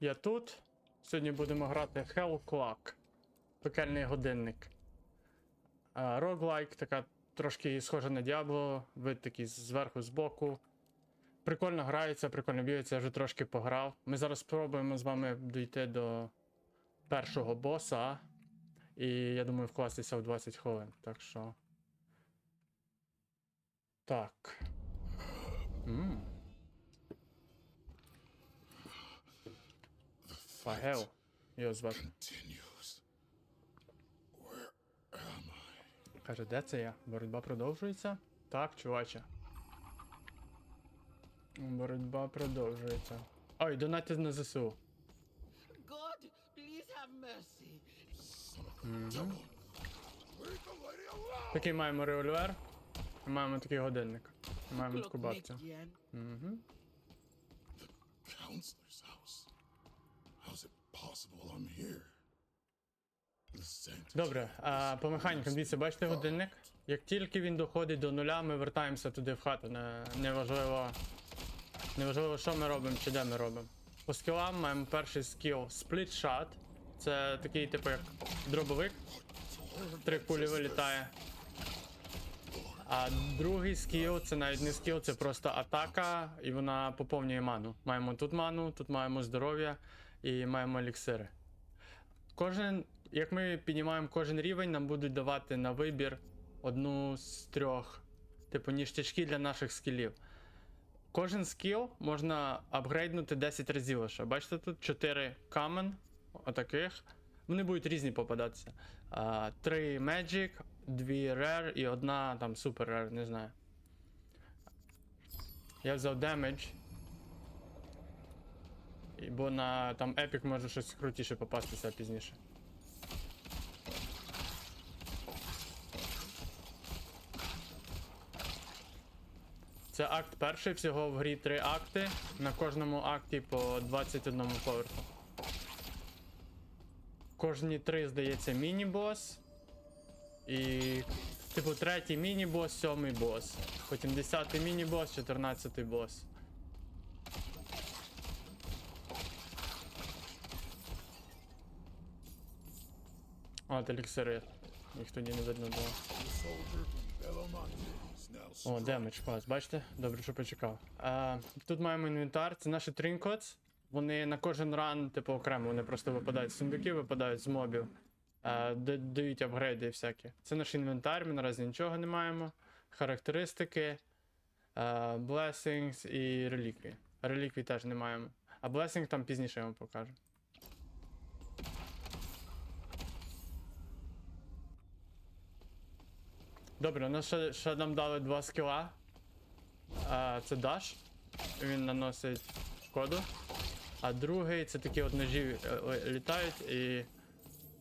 Я тут. Сьогодні будемо грати Hell Clock. Пекельний годинник. Роглайк, така трошки схожа на Diablo, вид такий зверху, збоку. Прикольно грається, прикольно б'ється, я вже трошки пограв. Ми зараз спробуємо з вами дійти до першого боса. І я думаю вкластися в 20 хвилин. Так що. Так. Ммм. Фагел. Його звати. continues. Where am I? Каже, де це я? Боротьба продовжується? Так, чуваче. Боротьба продовжується. Ой, донати на ЗСУ. God, please have mercy. Lady alone! Такий маємо револьвер. Маємо такий годинник. Маємо таку бабцю. Угу. Counselor's house. Добре, а по механікам, дивіться, бачите годинник? Як тільки він доходить до нуля, ми вертаємося туди в хату. Не, неважливо, неважливо, що ми робимо чи де ми робимо. По скілам маємо перший скіл Split Shot. Це такий, типу, як дробовик. Три кулі вилітає. А другий скіл це навіть не скіл, це просто атака, і вона поповнює ману. Маємо тут ману, тут маємо здоров'я і маємо еліксири. Кожен, як ми піднімаємо кожен рівень, нам будуть давати на вибір одну з трьох, типу, ніштячки для наших скілів. Кожен скіл можна апгрейднути 10 разів лише. Бачите, тут 4 камен, отаких. Вони будуть різні попадатися. А, 3 Magic, 2 Rare і одна там Super Rare, не знаю. Я взяв Damage. Бо на там Epic може щось крутіше попастися пізніше. Це акт перший, всього в грі три акти. На кожному акті по 21 поверху. Кожні три, здається, міні-бос. І. Типу, третій міні-бос, сьомий бос. Потім 10-й міні-бос, 14-й бос. От еліксири. Їх тоді не видно було. О, демедж клас, бачите? Добре, що почекав. А, тут маємо інвентар, це наші тринкотс. Вони на кожен ран, типу, окремо, вони просто випадають з сундуків, випадають з мобів. А, дають апгрейди і всякі. Це наш інвентар, ми наразі нічого не маємо. Характеристики, а, blessings і реліквії. Реліквій теж не маємо. А blessing там пізніше я вам покажу. Добре, у нас ще, ще нам дали два скіла. А, це даш. Він наносить шкоду. А другий це такі от ножі е, літають і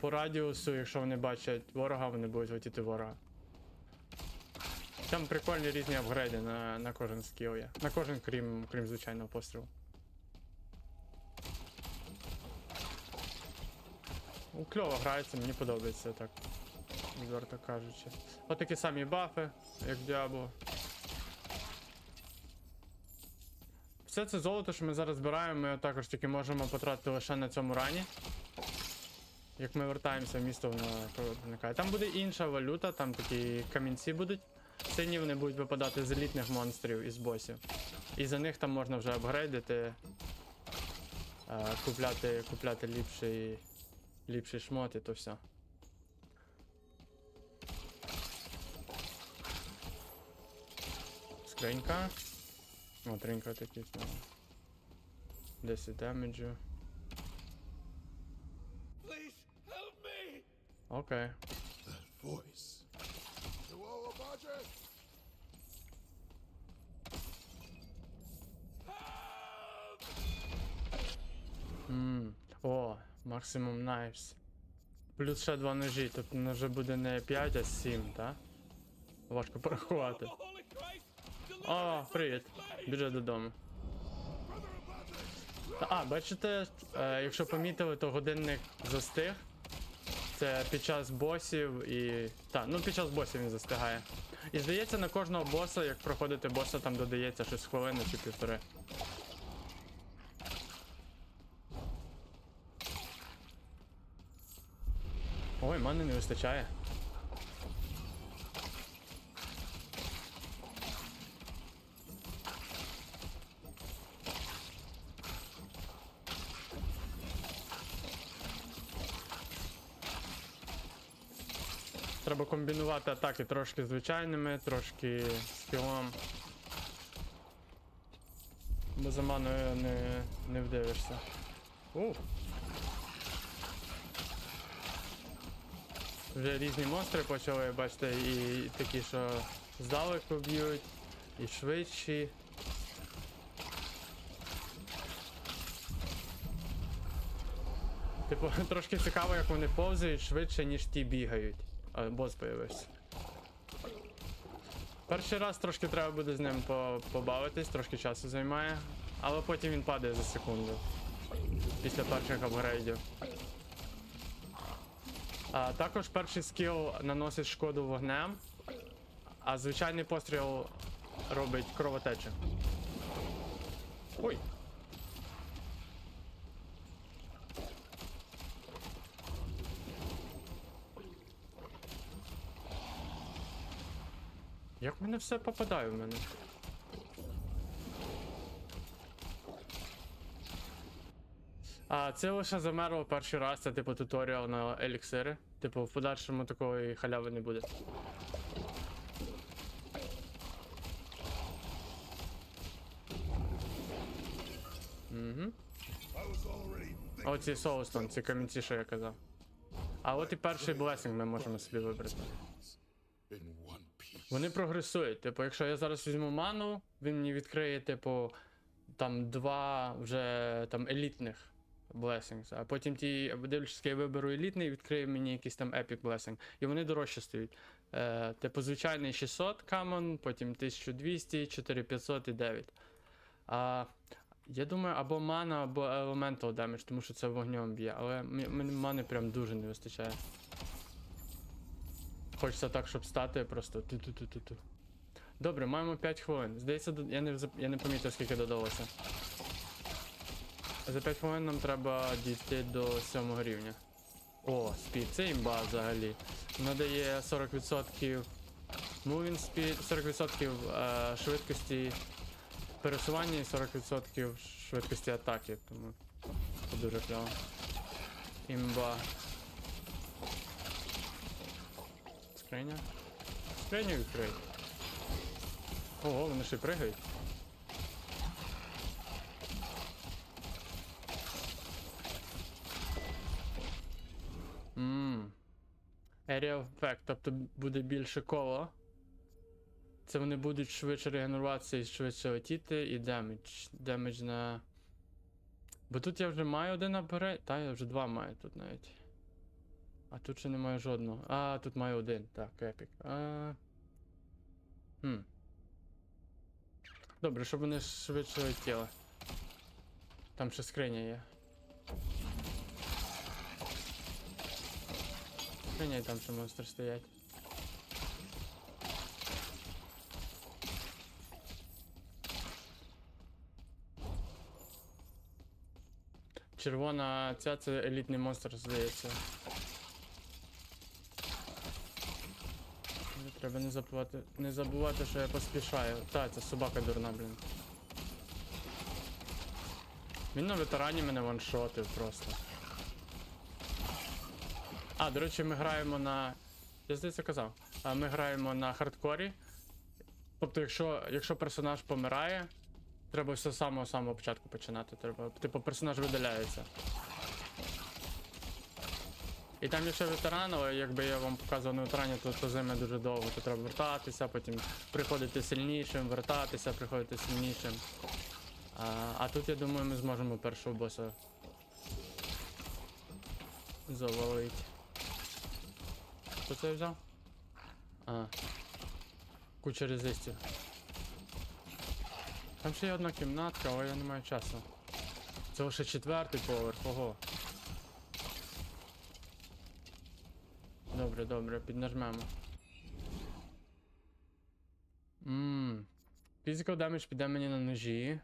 по радіусу, якщо вони бачать ворога, вони будуть летіти ворога. Там прикольні різні апгрейди на, на кожен скіл є. На кожен, крім, крім звичайного пострілу. Ну, Кльово грається, мені подобається так. Відверто кажучи. От такі самі бафи, як Diablo. Все це золото, що ми зараз збираємо, ми також тільки можемо потратити лише на цьому рані. Як ми вертаємося в місто, воно проникає. Там буде інша валюта, там такі камінці будуть. Сині вони будуть випадати з елітних монстрів і з босів. І за них там можна вже апгрейдити, е, купляти, купляти ліпший, ліпший шмот і то все. Скринька. О, тринька такі знову. 10 демеджу. Окей. Ммм. О, максимум knives. Плюс ще два ножі, тобто вже буде не 5, а 7, так? Важко порахувати. О, привіт. Біжу додому. А, бачите, е, якщо помітили, то годинник застиг. Це під час босів і. Так, ну під час босів він застигає. І здається, на кожного боса, як проходити боса, там додається щось хвилини чи півтори. Ой, мене не вистачає. Комбінувати атаки трошки звичайними, трошки скілом. Бо за маною не, не вдивишся. Ух. Вже різні монстри почали, бачите, і такі, що здалеку б'ють, і швидші. Типу, трошки цікаво, як вони повзають швидше, ніж ті бігають. А, бос появився. Перший раз трошки треба буде з ним по- побавитись, трошки часу займає, але потім він падає за секунду. Після перших апгрейдів. А, також перший скіл наносить шкоду вогнем, а звичайний постріл робить кровотечу. Ой. Як в мене все попадає в мене? А це лише замерло перший раз, це типу туторіал на еліксири. Типу, в подальшому такої халяви не буде. Угу. Оці соустон, ці камінці, що я казав. А от і перший блесінг ми можемо собі вибрати. Вони прогресують. Типу, якщо я зараз візьму ману, він мені відкриє, типу, там два вже там елітних blessings, а потім ті, дивлячись, я виберу елітний, відкриє мені якийсь там epic blessing. І вони дорожче стають. Е, типу, звичайний 600 камон, потім 1200, 4500 і 9. А, я думаю, або мана, або elemental damage, тому що це вогнем б'є, але мені мани прям дуже не вистачає. Хочеться так, щоб стати просто ту-ту-ту-ту-ту. Добре, маємо 5 хвилин. Здається, я не, я не помітив, скільки додалося. За 5 хвилин нам треба дійти до 7 рівня. О, спід, це імба взагалі. Вона дає 40% moving speed, 40% е, швидкості пересування і 40% швидкості атаки. Тому це дуже кльово. Імба. Скриня. Скриню відкрий. Ого, вони ще пригають. Ммм. Area of Effect, тобто буде більше коло. Це вони будуть швидше регенеруватися і швидше летіти, і демедж. Демедж на. Бо тут я вже маю один апгрейд. Та, я вже два маю тут навіть. А тут ще немає жодного. А, тут маю один. Так, епік. А... Хм. Добре, щоб вони швидше летіли. Там ще скриня є. Скриня і там ще монстри стоять. Червона ця це елітний монстр, здається. Треба не забувати, не забувати, що я поспішаю. Та, це собака дурна, блін. Він на ветерані мене ваншотив просто. А, до речі, ми граємо на. Я здається казав. А ми граємо на хардкорі. Тобто, якщо, якщо персонаж помирає, треба все з самого самого початку починати. Треба. Типу персонаж видаляється. І там ще ветеран, але якби я вам показував на ветерані, то, то займе дуже довго. То треба вертатися, потім приходити сильнішим, вертатися, приходити сильнішим. А, а тут я думаю, ми зможемо першого боса завалити. Хто це взяв? А. Куча резистів. Там ще є одна кімнатка, але я не маю часу. Це лише четвертий поверх, ого. Добре, добре, піднажмемо. Ммм. Physical damage піде мені на ножі.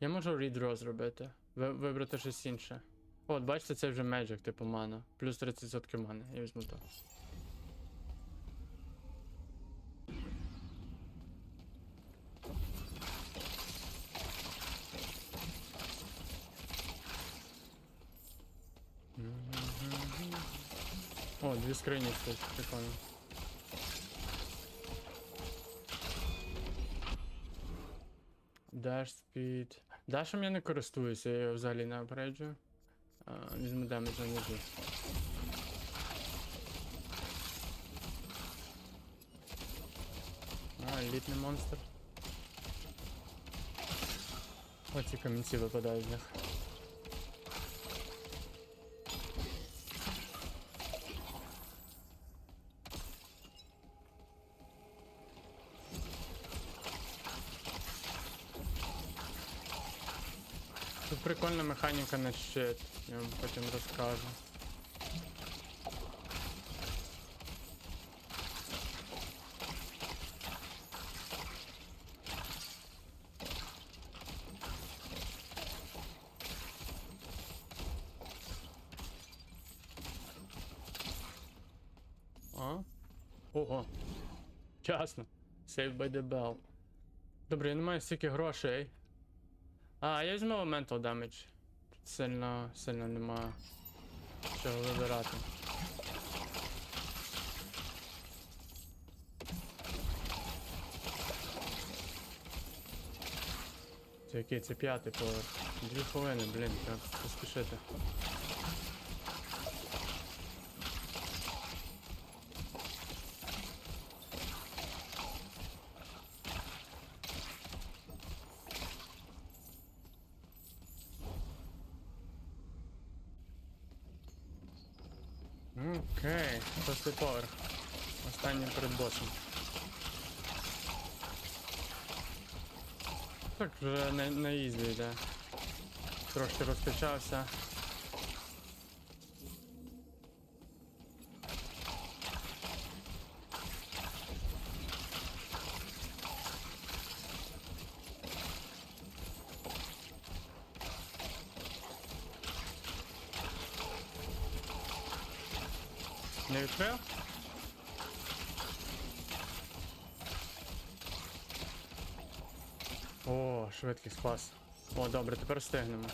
Я можу redraw зробити. Вибрати щось інше. От, бачите, це вже Magic, типу мана. Плюс 30% мани. Я візьму то. О, дві скрині тут, прикольно. Dash speed. Дашем я не користуюся, я його взагалі не апгрейджую. А, Візьму демедж на ножі. А, елітний монстр. Оці камінці випадають з них. Тут прикольна механіка на щит, я вам потім розкажу. А? Ого. Ясно. Save by the bell. Добре, я не маю стільки грошей. А, я візьму Damage. Тут сильно, сильно нема чого вибирати. Це який? Це п'ятий поверх. Дві хвилини, блін, треба поспішити. Окей, шостий поверх. Останній перед босом. Так, вже на, на ізі йде. Трошки розкачався. Не відкрив? О, швидкий спас. О, добре, тепер встигнемо.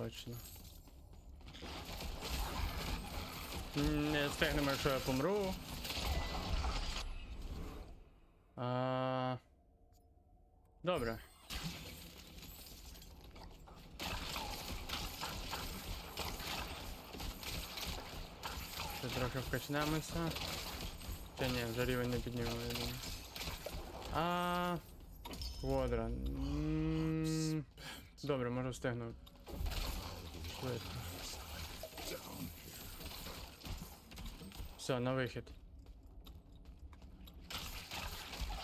Точно. Не встигнемо, якщо я помру. А... Добре. Ще трохи вкачнемося. Та ні, вже рівень не піднімемо, я думаю. А. Квадра. Добре, можу встигну. Швидко. Все, на вихід.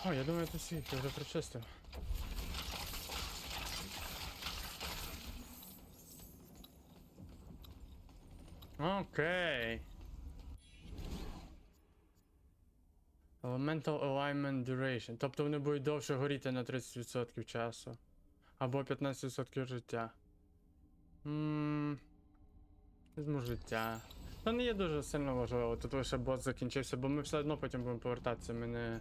О, я думаю, тут світ, я вже прочистив. Окей. Elemental Alignment Duration. Тобто вони будуть довше горіти на 30% часу. Або 15% життя. Візьму життя. Та не є дуже сильно важливо. Тут лише бос закінчився, бо ми все одно потім будемо повертатися. Ми не.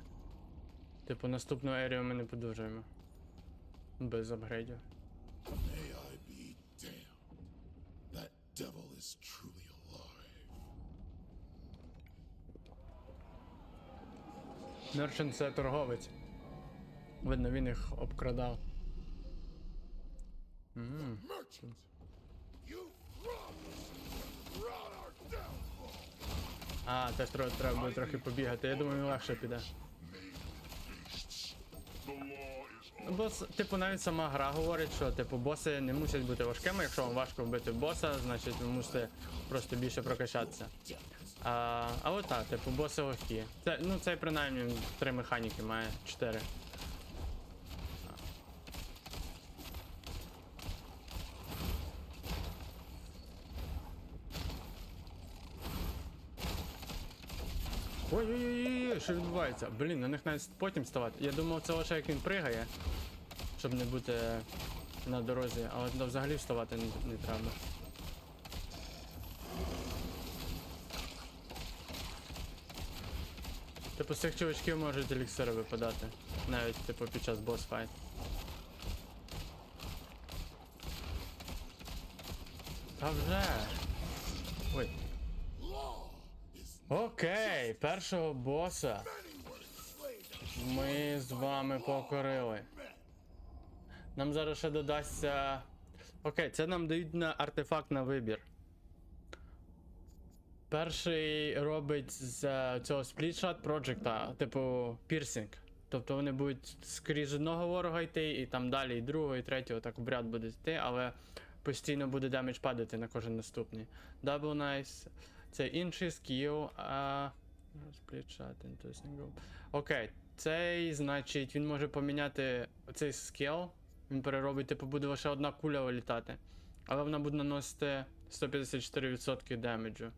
Типу, наступну ерію ми не подужуємо. Без апгрейдів. Devil is truly alive. Мерчант це торговець. Видно, він їх обкрадав. Ммм. А, теж треба, треба буде трохи побігати. Я думаю, легше піде. Ну, типу, навіть сама гра говорить, що типу боси не мусять бути важкими. Якщо вам важко вбити боса, значить ви мусите просто більше прокачатися. А, от так, типу, боси легкі. Це, ну цей принаймні три механіки має, чотири. Ой-ой-ой, що відбувається? Блін, на них навіть потім ставати. Я думав, це лише як він пригає. Щоб не бути на дорозі, але туди взагалі вставати не, не треба. Типу з цих чувачків можуть еліксири випадати. Навіть типу під час бос файт. Та вже. Ой. Окей, першого боса ми з вами покорили. Нам зараз ще додасться. Окей, це нам дають на артефакт на вибір. Перший робить з е, цього сплітшот проджекта, типу пірсинг. Тобто вони будуть скрізь одного ворога йти, і там далі і другого, і третього так в ряд буде йти, але постійно буде демедж падати на кожен наступний. Double Nice. Це інший скіл. А... Окей, цей, значить, він може поміняти цей скіл. Він переробить, типу, буде лише одна куля вилітати. Але вона буде наносити 154% демеджу.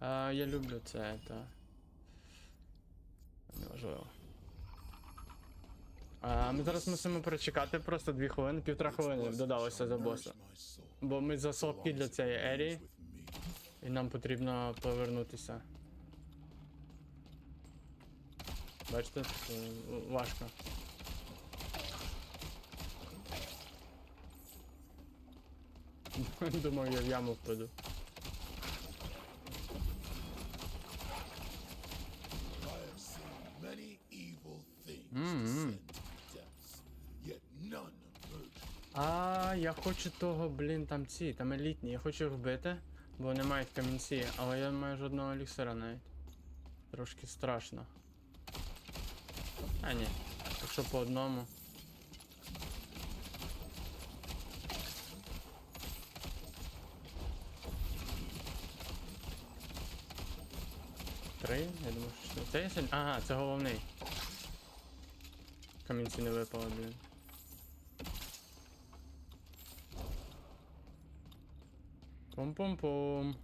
А, я люблю це, та. Неважливо. А, ми зараз мусимо перечекати просто 2 хвилини, півтора хвилини додалося за боса. Бо ми заслабкі для цієї ерії. І нам потрібно повернутися. Бачите, важко. Думав, я в яму впаду. А, я хочу того, блін, там ці, там елітні. Я хочу їх вбити, бо мають камінці, але я не маю жодного еліксира навіть. Трошки страшно. А ні, якщо по одному. Три? Я думаю, що це є сьогодні? Ага, це головний. Камінці не випало, блін. Пум-пум-пум.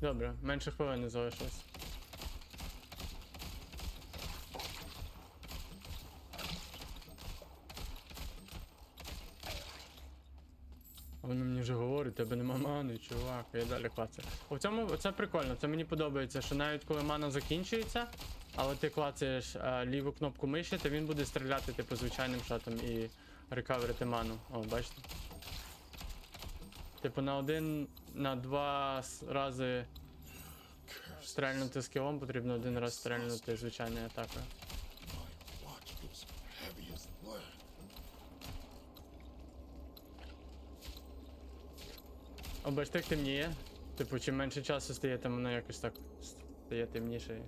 Добре, менше хвилини залишилось. А Воно мені вже говорить, тебе нема мани, чувак, я далі клацаю. У цьому це прикольно, це мені подобається, що навіть коли мана закінчується, але ти клацаєш е, ліву кнопку миші, то він буде стріляти типу звичайним шотом і рекаверити ману. О, бачите? Типу на один, на два рази стрельнути скілом потрібно один раз стрельнути звичайною атакою. My watch feels heavy as lead. О, бачите, як темніє. Типу, чим менше часу стає, тим воно якось так стає темніше.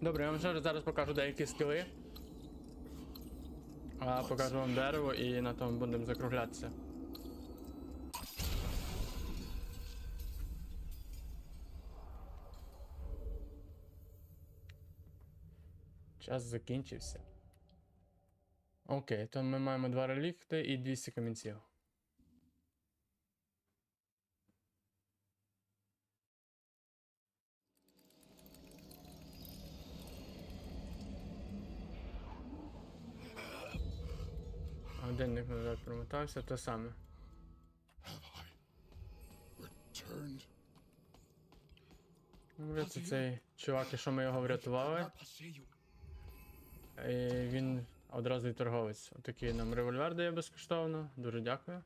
Добре, я вам ще зараз покажу деякі скіли. А покажу вам дерево і на тому будемо закруглятися. Час закінчився. Окей, то ми маємо два релікти і 200 камінців. Годинник назад промотався, те саме. Це цей чувак, і що ми його врятували. І він одразу й торговець. Отакий нам револьвер дає безкоштовно. Дуже дякую.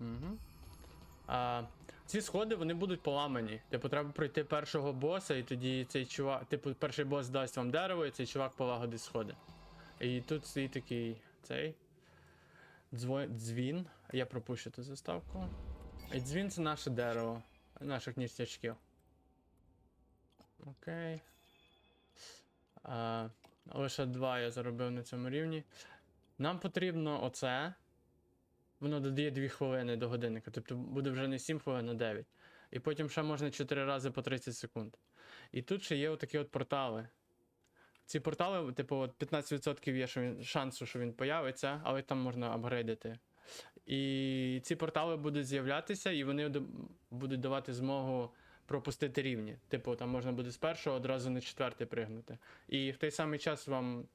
Угу. А, ці сходи вони будуть поламані. Типу, треба пройти першого боса, і тоді цей чувак. Типу, перший бос дасть вам дерево, і цей чувак полагодить сходи. І тут стоїть такий цей. Дзвон, дзвін. Я пропущу ту заставку. І дзвін це наше дерево. Наших ніштячків. Окей. А, лише два я заробив на цьому рівні. Нам потрібно оце. Воно додає 2 хвилини до годинника. Тобто буде вже не 7 хвилин, а 9. І потім ще можна 4 рази по 30 секунд. І тут ще є отакі от портали. Ці портали, типу, от 15% є що він, шансу, що він появиться, але там можна апгрейдити. І ці портали будуть з'являтися, і вони будуть давати змогу пропустити рівні. Типу, там можна буде з першого одразу на четвертий пригнути. І в той самий час вам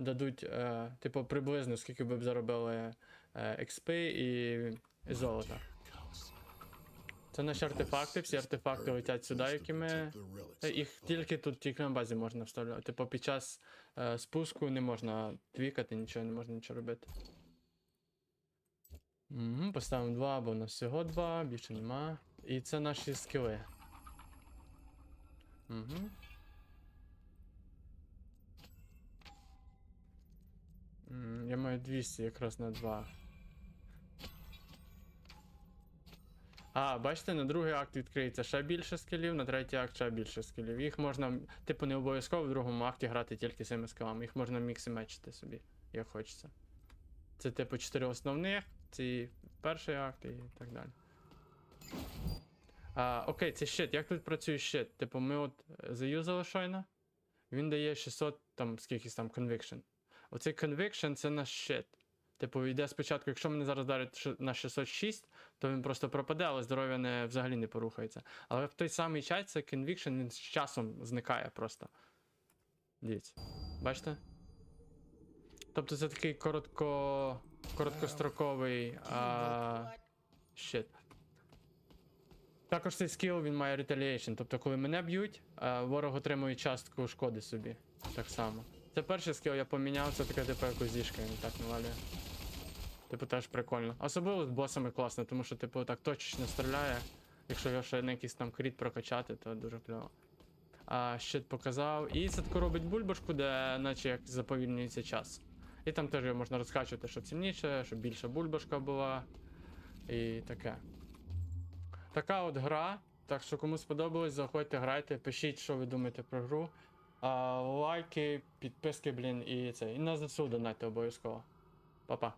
дадуть, е, типу, приблизно скільки ви б заробили е, XP і, золота. Це наші артефакти, всі артефакти летять сюди, які ми. Та Їх тільки тут тільки на базі можна вставляти. Типу під час е, спуску не можна твікати, нічого, не можна нічого робити. Угу, поставимо два, бо у нас всього два, більше нема. І це наші скіли. Угу. Я маю 200 якраз на 2. А, бачите, на другий акт відкриється ще більше скілів, на третій акт ще більше скілів. Їх можна, типу, не обов'язково в другому акті грати тільки цими скілами. Їх можна мікс і мечити собі, як хочеться. Це типу 4 основних, ці перший акт і так далі. А, окей, це щит. Як тут працює щит? Типу, ми от е, заюзали щойно. Він дає 600 там скількись там conviction. Оцей conviction це наш щит. Типу, йде спочатку, якщо мене зараз дарить на 606, то він просто пропаде, але здоров'я не, взагалі не порухається. Але в той самий час цей conviction він з часом зникає просто. Дивіться. Бачите? Тобто це такий коротко. короткостроковий щит. Також цей скіл він має retaliation, тобто коли мене б'ють, ворог отримує частку шкоди собі. Так само. Це перший скіл я поміняв, це таке типу якось зішка він так навалює. Типу теж прикольно. Особливо з босами класно, тому що типу так точечно стріляє. Якщо його ще на якийсь там кріт прокачати, то дуже кльово. А щит показав. І це тако робить бульбашку, де наче як заповільнюється час. І там теж його можна розкачувати, щоб сильніше, щоб більша бульбашка була. І таке. Така от гра. Так що кому сподобалось, заходьте, грайте, пишіть, що ви думаєте про гру. А, лайки, підписки, блін, і це. І на ЗСУ донайте обов'язково. Па-па.